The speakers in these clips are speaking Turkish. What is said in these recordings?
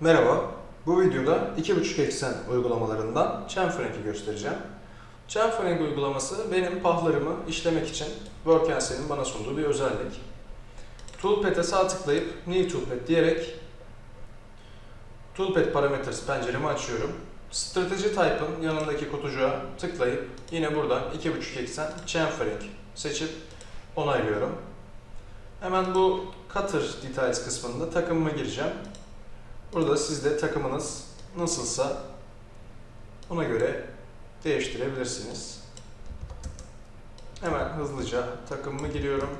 Merhaba, bu videoda 2.5 eksen uygulamalarından chamfering göstereceğim. Chamfering uygulaması benim pahlarımı işlemek için Workense'nin bana sunduğu bir özellik. Toolpad'e sağ tıklayıp New Toolpad diyerek Toolpad Parameters penceremi açıyorum. Strateji Type'ın yanındaki kutucuğa tıklayıp yine buradan 2.5 eksen chamfering seçip onaylıyorum. Hemen bu Cutter Details kısmında takımıma gireceğim. Burada siz de takımınız nasılsa ona göre değiştirebilirsiniz. Hemen hızlıca takımımı giriyorum.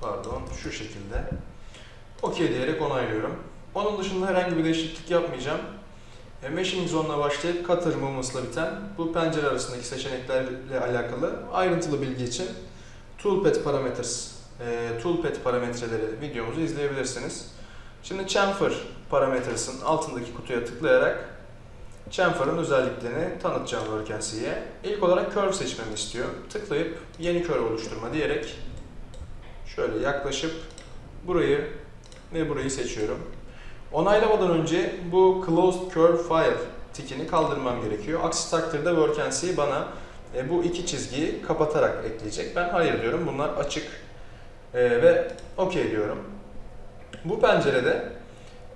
Pardon, şu şekilde. OK diyerek onaylıyorum. Onun dışında herhangi bir değişiklik yapmayacağım. E, Meshing Zone'la başlayıp Cutter Movements'la biten bu pencere arasındaki seçeneklerle alakalı ayrıntılı bilgi için Toolpad Parameters e, Toolpad parametreleri videomuzu izleyebilirsiniz. Şimdi Chamfer Parametres'in altındaki kutuya tıklayarak Chamfer'ın özelliklerini tanıtacağım Workency'ye. İlk olarak curve seçmemi istiyor. Tıklayıp yeni curve oluşturma diyerek şöyle yaklaşıp burayı ve burayı seçiyorum. Onaylamadan önce bu Closed Curve File tikini kaldırmam gerekiyor. Aksi takdirde Workency bana e, bu iki çizgiyi kapatarak ekleyecek. Ben hayır diyorum. Bunlar açık ee, ve OK diyorum. Bu pencerede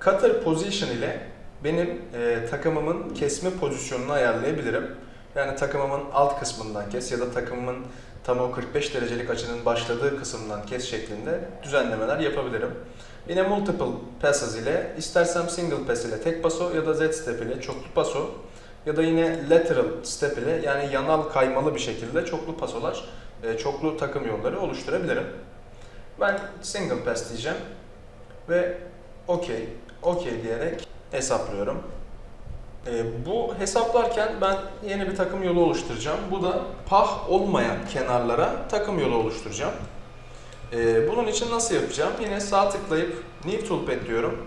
cutter position ile benim e, takımımın kesme pozisyonunu ayarlayabilirim. Yani takımımın alt kısmından kes ya da takımımın tam o 45 derecelik açının başladığı kısımdan kes şeklinde düzenlemeler yapabilirim. Yine multiple passes ile istersem single pass ile tek paso ya da z step ile çoklu paso ya da yine lateral step ile yani yanal kaymalı bir şekilde çoklu pasolar, e, çoklu takım yolları oluşturabilirim. Ben single pass diyeceğim ve OK, OK diyerek hesaplıyorum. Ee, bu hesaplarken ben yeni bir takım yolu oluşturacağım. Bu da pah olmayan kenarlara takım yolu oluşturacağım. Ee, bunun için nasıl yapacağım? Yine sağ tıklayıp New Toolpad diyorum.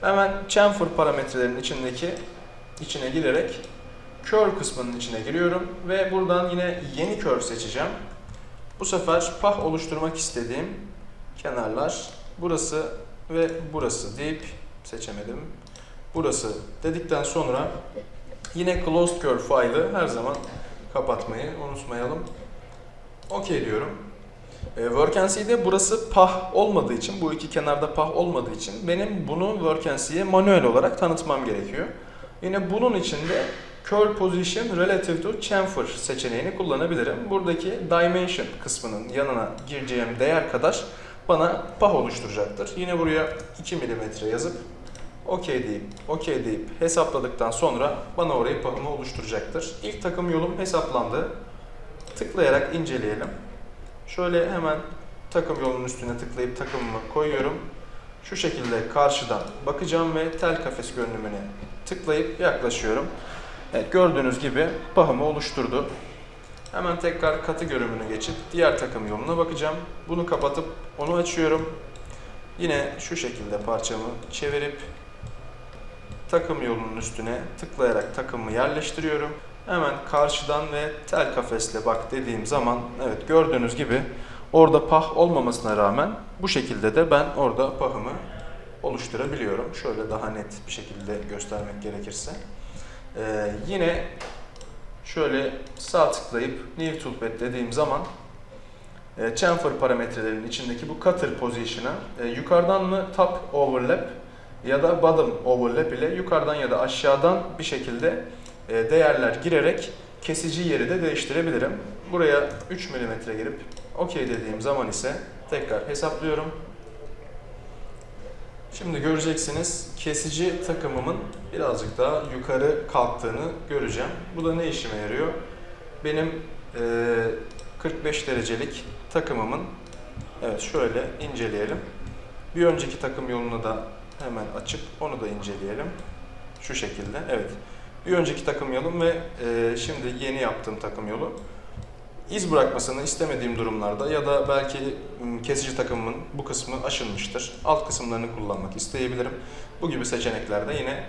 Hemen chamfer parametrelerinin içindeki içine girerek curve kısmının içine giriyorum ve buradan yine yeni curve seçeceğim. Bu sefer pah oluşturmak istediğim kenarlar burası ve burası deyip seçemedim. Burası dedikten sonra yine closed curve file'ı her zaman kapatmayı unutmayalım. OK diyorum. E, Workency'de burası pah olmadığı için, bu iki kenarda pah olmadığı için benim bunu Workency'ye manuel olarak tanıtmam gerekiyor. Yine bunun için de Curve Position Relative to Chamfer seçeneğini kullanabilirim. Buradaki Dimension kısmının yanına gireceğim değer kadar bana pah oluşturacaktır. Yine buraya 2 mm yazıp OK deyip, OK deyip hesapladıktan sonra bana orayı pahımı oluşturacaktır. İlk takım yolum hesaplandı. Tıklayarak inceleyelim. Şöyle hemen takım yolunun üstüne tıklayıp takımımı koyuyorum. Şu şekilde karşıdan bakacağım ve tel kafes görünümüne tıklayıp yaklaşıyorum. Evet gördüğünüz gibi pahımı oluşturdu. Hemen tekrar katı görünümünü geçip diğer takım yoluna bakacağım. Bunu kapatıp onu açıyorum. Yine şu şekilde parçamı çevirip takım yolunun üstüne tıklayarak takımımı yerleştiriyorum. Hemen karşıdan ve tel kafesle bak dediğim zaman evet gördüğünüz gibi orada pah olmamasına rağmen bu şekilde de ben orada pahımı oluşturabiliyorum. Şöyle daha net bir şekilde göstermek gerekirse. Ee, yine şöyle sağ tıklayıp New Toolpad dediğim zaman e, chamfer parametrelerinin içindeki bu cutter position'a e, yukarıdan mı top overlap ya da bottom overlap ile yukarıdan ya da aşağıdan bir şekilde e, değerler girerek kesici yeri de değiştirebilirim. Buraya 3 mm girip OK dediğim zaman ise tekrar hesaplıyorum. Şimdi göreceksiniz kesici takımımın birazcık daha yukarı kalktığını göreceğim. Bu da ne işime yarıyor? Benim e, 45 derecelik takımımın evet şöyle inceleyelim. Bir önceki takım yolunu da hemen açıp onu da inceleyelim. Şu şekilde evet. Bir önceki takım yolum ve e, şimdi yeni yaptığım takım yolu iz bırakmasını istemediğim durumlarda ya da belki m, kesici takımımın bu kısmı aşınmıştır. Alt kısımlarını kullanmak isteyebilirim. Bu gibi seçeneklerde yine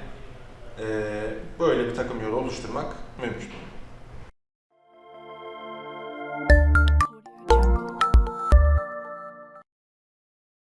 böyle bir takım yolu oluşturmak mümkün.